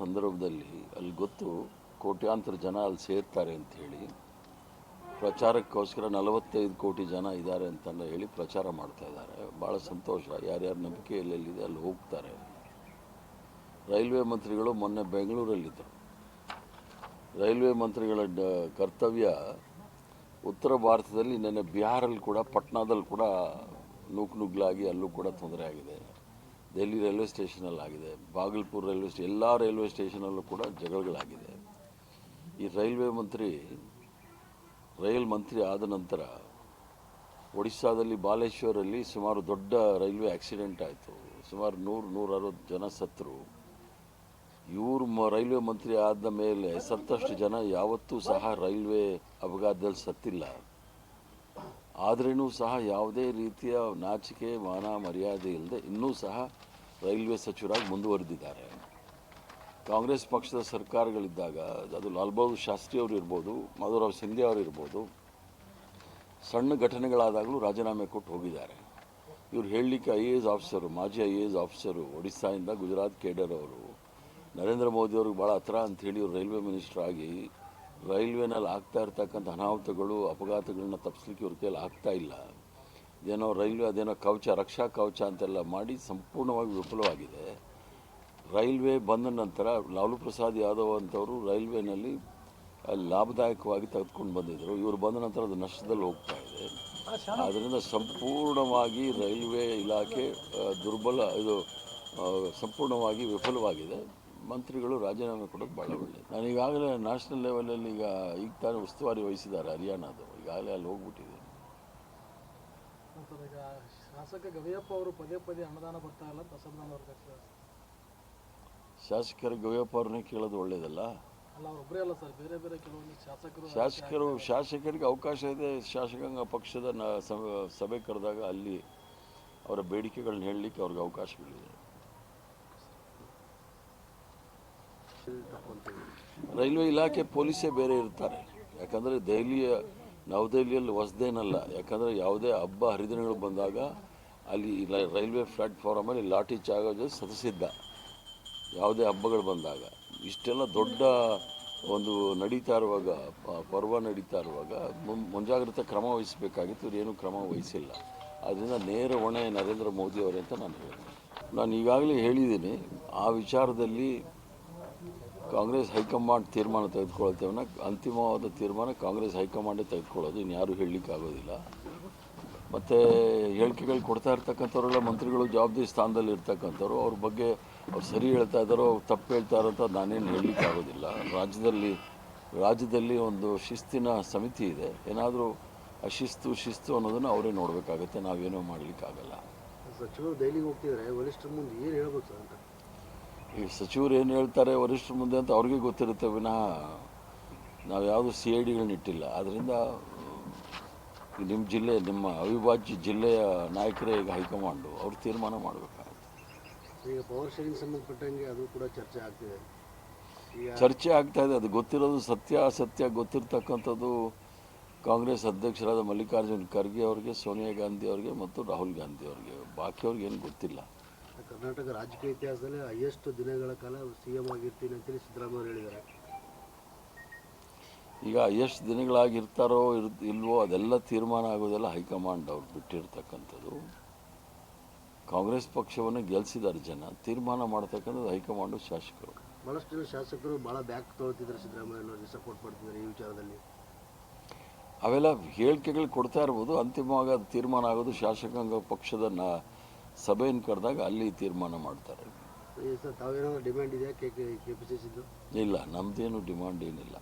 ಸಂದರ್ಭದಲ್ಲಿ ಅಲ್ಲಿ ಗೊತ್ತು ಕೋಟ್ಯಾಂತರ ಜನ ಅಲ್ಲಿ ಸೇರ್ತಾರೆ ಅಂತ ಹೇಳಿ, ಪ್ರಚಾರಕ್ಕೋಸ್ಕರ ನಲವತ್ತೈದು ಕೋಟಿ ಜನ ಇದ್ದಾರೆ ಅಂತ ಹೇಳಿ ಪ್ರಚಾರ ಮಾಡ್ತಾ ಇದ್ದಾರೆ. ಭಾಳ ಸಂತೋಷ. ಯಾರ್ಯಾರ ನಂಬಿಕೆ ಎಲ್ಲೆಲ್ಲಿದೆ ಅಲ್ಲಿ ಹೋಗ್ತಾರೆ. ರೈಲ್ವೆ ಮಂತ್ರಿಗಳು ಮೊನ್ನೆ ಬೆಂಗಳೂರಲ್ಲಿದ್ದರು. ರೈಲ್ವೆ ಮಂತ್ರಿಗಳ ಕರ್ತವ್ಯ ಉತ್ತರ ಭಾರತದಲ್ಲಿ ನೆನ್ನೆ ಬಿಹಾರಲ್ಲಿ ಕೂಡ ಪಟ್ನಾದಲ್ಲಿ ಕೂಡ ನೂಕು ನುಗ್ಲಾಗಿ ಅಲ್ಲೂ ಕೂಡ ತೊಂದರೆ ಆಗಿದೆ. ದೆಹಲಿ ರೈಲ್ವೆ ಸ್ಟೇಷನಲ್ಲಾಗಿದೆ, ಬಾಗಲ್ಪುರ್ ರೈಲ್ವೆ ಸ್ಟೇ, ಎಲ್ಲ ರೈಲ್ವೆ ಸ್ಟೇಷನಲ್ಲೂ ಕೂಡ ಜಗಳಗಳಾಗಿದೆ. ಈ ರೈಲ್ವೆ ಮಂತ್ರಿ, ರೈಲ್ ಮಂತ್ರಿ ಆದ ನಂತರ ಒಡಿಶಾದಲ್ಲಿ ಬಾಲೇಶ್ವರಲ್ಲಿ ಸುಮಾರು ದೊಡ್ಡ ರೈಲ್ವೆ ಆಕ್ಸಿಡೆಂಟ್ ಆಯಿತು. ಸುಮಾರು ನೂರು ನೂರ ಅರವತ್ತು ಜನ ಸತ್ತರು ಇವರು ಮ, ರೈಲ್ವೆ ಮಂತ್ರಿ ಆದ ಮೇಲೆ ಸತ್ತಷ್ಟು ಜನ ಯಾವತ್ತೂ ಸಹ ರೈಲ್ವೆ ಅಪಘಾತದಲ್ಲಿ ಸತ್ತಿಲ್ಲ. ಆದ್ರೂ ಸಹ ಯಾವುದೇ ರೀತಿಯ ನಾಚಿಕೆ, ಮಾನ, ಮರ್ಯಾದೆ ಇಲ್ಲದೆ ಇನ್ನೂ ಸಹ ರೈಲ್ವೆ ಸಚಿವರಾಗಿ ಮುಂದುವರೆದಿದ್ದಾರೆ. ಕಾಂಗ್ರೆಸ್ ಪಕ್ಷದ ಸರ್ಕಾರಗಳಿದ್ದಾಗ, ಅದು ಲಾಲ್ ಬಹದ್ದೂರ್ ಶಾಸ್ತ್ರಿ ಅವರು ಇರ್ಬೋದು ಮಧುರಾವ್ ಸಿಂಧೆ ಅವರು ಇರ್ಬೋದು, ಸಣ್ಣ ಘಟನೆಗಳಾದಾಗಲೂ ರಾಜೀನಾಮೆ ಕೊಟ್ಟು ಹೋಗಿದ್ದಾರೆ. ಇವ್ರು ಹೇಳಲಿಕ್ಕೆ ಐ ಎ ಎಸ್ ಆಫೀಸರು, ಮಾಜಿ ಐ ಎ ಎಸ್ ಆಫೀಸರು ಒಡಿಸ್ಸಾಯಿಂದ ಗುಜರಾತ್ ಕೇಡರ್ ಅವರು, ನರೇಂದ್ರ ಮೋದಿ ಅವ್ರಿಗೆ ಭಾಳ ಹತ್ರ ಅಂಥೇಳಿ ಇವರು ರೈಲ್ವೆ ಮಿನಿಸ್ಟರ್ ಆಗಿ ರೈಲ್ವೆನಲ್ಲಿ ಆಗ್ತಾ ಇರ್ತಕ್ಕಂಥ ಅನಾಹುತಗಳು, ಅಪಘಾತಗಳನ್ನ ತಪ್ಪಿಸ್ಲಿಕ್ಕೆ ಇವ್ರ ಕೈಯಲ್ಲಿ ಆಗ್ತಾ ಇಲ್ಲ. ಇದೇನೋ ರೈಲ್ವೆ, ಅದೇನೋ ಕವಚ, ರಕ್ಷಾ ಕವಚ ಅಂತೆಲ್ಲ ಮಾಡಿ ಸಂಪೂರ್ಣವಾಗಿ ವಿಫಲವಾಗಿದೆ. ರೈಲ್ವೆ ಬಂದ ನಂತರ ಲಾಲು ಪ್ರಸಾದ್ ಯಾದವ್ ಅಂತವರು ರೈಲ್ವೆನಲ್ಲಿ ಲಾಭದಾಯಕವಾಗಿ ತೆಗೆದುಕೊಂಡು ಬಂದಿದ್ದರು ಇವರು ಬಂದ ನಂತರ ಅದು ನಷ್ಟದಲ್ಲಿ ಹೋಗ್ತಾ ಇದೆ. ಆದ್ದರಿಂದ ಸಂಪೂರ್ಣವಾಗಿ ರೈಲ್ವೆ ಇಲಾಖೆ ದುರ್ಬಲ, ಇದು ಸಂಪೂರ್ಣವಾಗಿ ವಿಫಲವಾಗಿದೆ. ಮಂತ್ರಿಗಳು ರಾಜೀನಾಮೆ ಕೊಡೋದು ಭಾಳ ಒಳ್ಳೆಯದು ನಾನು ಈಗಾಗಲೇ ನ್ಯಾಷನಲ್ ಲೆವೆಲಲ್ಲಿ ಈಗ ಈಗ ತಾನೇ ಉಸ್ತುವಾರಿ ವಹಿಸಿದ್ದಾರೆ ಹರಿಯಾಣದು ಈಗಾಗಲೇ ಅಲ್ಲಿ ಹೋಗ್ಬಿಟ್ಟಿದೆ. ಸರ್ ಈಗ ಶಾಸಕ ಗವಿಯಪ್ಪ ಅವರು ಪದೇ ಪದೇ ಅನುದಾನ ಬರ್ತಾ ಇಲ್ಲ ಅಂತ ಅಸಮಾಧಾನ ವರ್ಗ ಶಾಸಕರ ಗವಿಯಪ್ಪ ಅವ್ರನ್ನೇ ಕೇಳೋದು ಒಳ್ಳೇದಲ್ಲ? ಅಲ್ಲ ಅವರೊಬ್ಬರೇ ಅಲ್ಲ ಸರ್ ಬೇರೆ ಬೇರೆ ಕೆಲವೊಂದು ಶಾಸಕರು ಶಾಸಕರು ಶಾಸಕರಿಗೆ ಅವಕಾಶ ಇದೆ. ಶಾಸಕಾಂಗ ಪಕ್ಷದ ನ ಸಭೆ ಕರೆದಾಗ ಅಲ್ಲಿ ಅವರ ಬೇಡಿಕೆಗಳನ್ನ ಹೇಳಲಿಕ್ಕೆ ಅವ್ರಿಗೆ ಅವಕಾಶಗಳಿದೆ. ರೈಲ್ವೆ ಇಲಾಖೆ ಪೊಲೀಸೇ ಬೇರೆ ಇರ್ತಾರೆ. ಯಾಕಂದರೆ ದೆಹಲಿಯ ನವದೆಹಲಿಯಲ್ಲಿ ಹೊಸದೇನಲ್ಲ, ಯಾಕಂದರೆ ಯಾವುದೇ ಹಬ್ಬ ಹರಿದಿನಗಳು ಬಂದಾಗ ಅಲ್ಲಿ ರೈಲ್ವೆ ಪ್ಲಾಟ್ಫಾರಮಲ್ಲಿ ಲಾಠಿ ಚಾರ್ಜ್ ಸದಸಿದ್ದ ಯಾವುದೇ ಹಬ್ಬಗಳು ಬಂದಾಗ. ಇಷ್ಟೆಲ್ಲ ದೊಡ್ಡ ಒಂದು ನಡೀತಾ ಇರುವಾಗ ಪರ್ವ ನಡೀತಾ ಇರುವಾಗ ಮುಂಜಾಗ್ರತೆ ಕ್ರಮ ವಹಿಸಬೇಕಾಗಿತ್ತು. ಏನೂ ಕ್ರಮ ವಹಿಸಿಲ್ಲ. ಅದರಿಂದ ನೇರ ಹೊಣೆ ನರೇಂದ್ರ ಮೋದಿ ಅವರೇ ಅಂತ ನಾನು ಹೇಳ್ತೀನಿ. ನಾನು ಈಗಾಗಲೇ ಹೇಳಿದ್ದೀನಿ, ಆ ವಿಚಾರದಲ್ಲಿ ಕಾಂಗ್ರೆಸ್ ಹೈಕಮಾಂಡ್ ತೀರ್ಮಾನ ತೆಗೆದುಕೊಳ್ತೇವೆ ಅಂತಿಮವಾದ ತೀರ್ಮಾನ ಕಾಂಗ್ರೆಸ್ ಹೈಕಮಾಂಡೇ ತೆಗೆದುಕೊಳ್ಳೋದು. ಹೇಳಲಿಕ್ಕೆ ಆಗೋದಿಲ್ಲ. ಮತ್ತು ಹೇಳಿಕೆಗಳು ಕೊಡ್ತಾ ಇರ್ತಕ್ಕಂಥವ್ರೆಲ್ಲ, ಮಂತ್ರಿಗಳು ಜವಾಬ್ದಾರಿ ಸ್ಥಾನದಲ್ಲಿ ಇರ್ತಕ್ಕಂಥವ್ರು, ಅವ್ರ ಬಗ್ಗೆ ಅವ್ರು ಸರಿ ಹೇಳ್ತಾ ಇದ್ದಾರೋ, ತಪ್ಪು ಹೇಳ್ತಾ ಅಂತ ನಾನೇನು ಹೇಳಲಿಕ್ಕೆ ಆಗೋದಿಲ್ಲ. ರಾಜ್ಯದಲ್ಲಿ ರಾಜ್ಯದಲ್ಲಿ ಒಂದು ಶಿಸ್ತಿನ ಸಮಿತಿ ಇದೆ. ಏನಾದರೂ ಅಶಿಸ್ತು, ಶಿಸ್ತು ಅನ್ನೋದನ್ನು ಅವರೇ ನೋಡಬೇಕಾಗತ್ತೆ. ನಾವೇನೂ ಮಾಡಲಿಕ್ಕಾಗಲ್ಲ. ಸಚಿವರು ದೆಹಲಿಗೆ ಹೋಗ್ತಿದ್ರೆ ವರಿಷ್ಠರ ಮುಂದೆ ಏನು ಹೇಳ್ಬೋದು ಸರ್ ಅಂತ? ಈ ಸಚಿವರು ಏನು ಹೇಳ್ತಾರೆ ವರಿಷ್ಠರ ಮುಂದೆ ಅಂತ ಅವ್ರಿಗೆ ಗೊತ್ತಿರುತ್ತೆ ವಿನಃ ನಾವು ಯಾವುದು ಸಿ ಐ ಡಿಗಳನ್ನ ಇಟ್ಟಿಲ್ಲ. ಆದ್ದರಿಂದ ನಿಮ್ಮ ಜಿಲ್ಲೆ ನಿಮ್ಮ ಅವಿಭಾಜ್ಯ ಜಿಲ್ಲೆಯ ನಾಯಕರೇ ಈಗ ಹೈಕಮಾಂಡು ಅವ್ರು ತೀರ್ಮಾನ ಮಾಡಬೇಕಾಗುತ್ತೆ. ಈಗ ಪವರ್ ಶೇರಿಂಗ್ ಸಂಬಂಧಪಟ್ಟಂಗೆ ಅದು ಕೂಡ ಚರ್ಚೆ ಆಗ್ತಿದೆ ಚರ್ಚೆ ಆಗ್ತಾ ಇದೆ. ಅದು ಗೊತ್ತಿರೋದು ಸತ್ಯ ಅಸತ್ಯ ಗೊತ್ತಿರತಕ್ಕಂಥದ್ದು ಕಾಂಗ್ರೆಸ್ ಅಧ್ಯಕ್ಷರಾದ ಮಲ್ಲಿಕಾರ್ಜುನ್ ಖರ್ಗೆ ಅವರಿಗೆ ಸೋನಿಯಾ ಗಾಂಧಿ ಅವರಿಗೆ ಮತ್ತು ರಾಹುಲ್ ಗಾಂಧಿ ಅವರಿಗೆ. ಬಾಕಿಯವ್ರಿಗೆ ಏನು ಗೊತ್ತಿಲ್ಲ. ಕರ್ನಾಟಕ ರಾಜಕೀಯ ಇತಿಹಾಸದಲ್ಲಿ ಹೈಯೆಸ್ಟ್ ದಿನಗಳ ಕಾಲ ಸಿ ಎಂ ಆಗಿರ್ತೀನಿ ಅಂತೇಳಿ ಸಿದ್ದರಾಮಯ್ಯ ಹೇಳಿದ್ದಾರೆ. ಈಗ ಎಷ್ಟು ದಿನಗಳಾಗಿರ್ತಾರೋ ಇರ್ ಇಲ್ವೋ ಅದೆಲ್ಲ ತೀರ್ಮಾನ ಆಗೋದೆಲ್ಲ ಹೈಕಮಾಂಡ್ ಅವ್ರು ಬಿಟ್ಟಿರ್ತಕ್ಕಂಥದ್ದು. ಕಾಂಗ್ರೆಸ್ ಪಕ್ಷವನ್ನು ಗೆಲ್ಲಿಸಿದ್ದಾರೆ ಜನ ತೀರ್ಮಾನ ಮಾಡ್ತಕ್ಕಂಥದ್ದು ಹೈಕಮಾಂಡು ಶಾಸಕರು. ಭಾಳಷ್ಟು ಜನ ಶಾಸಕರು ಭಾಳ ಬ್ಯಾಕ್ ತೊಗೊಳ್ತಿದ್ದಾರೆ ಸಿದ್ದರಾಮಯ್ಯನವ್ರಿಗೆ ಸಪೋರ್ಟ್ ಮಾಡ್ತಿದ್ದಾರೆ ಈ ವಿಚಾರದಲ್ಲಿ. ಅವೆಲ್ಲ ಹೇಳಿಕೆಗಳು ಕೊಡ್ತಾ ಇರ್ಬೋದು ಅಂತಿಮವಾಗಿ ಅದು ತೀರ್ಮಾನ ಆಗೋದು ಶಾಸಕಾಂಗ ಪಕ್ಷದ ನ ಸಭೆಯನ್ನು ಕರೆದಾಗ ಅಲ್ಲಿ ತೀರ್ಮಾನ ಮಾಡ್ತಾರೆ. ತಾವೇನಾದ್ರು ಡಿಮ್ಯಾಂಡ್ ಇದೆಯಾ? K K P C Siddu ಇಲ್ಲ ನಮ್ಮದೇನು ಡಿಮ್ಯಾಂಡ್ ಏನಿಲ್ಲ.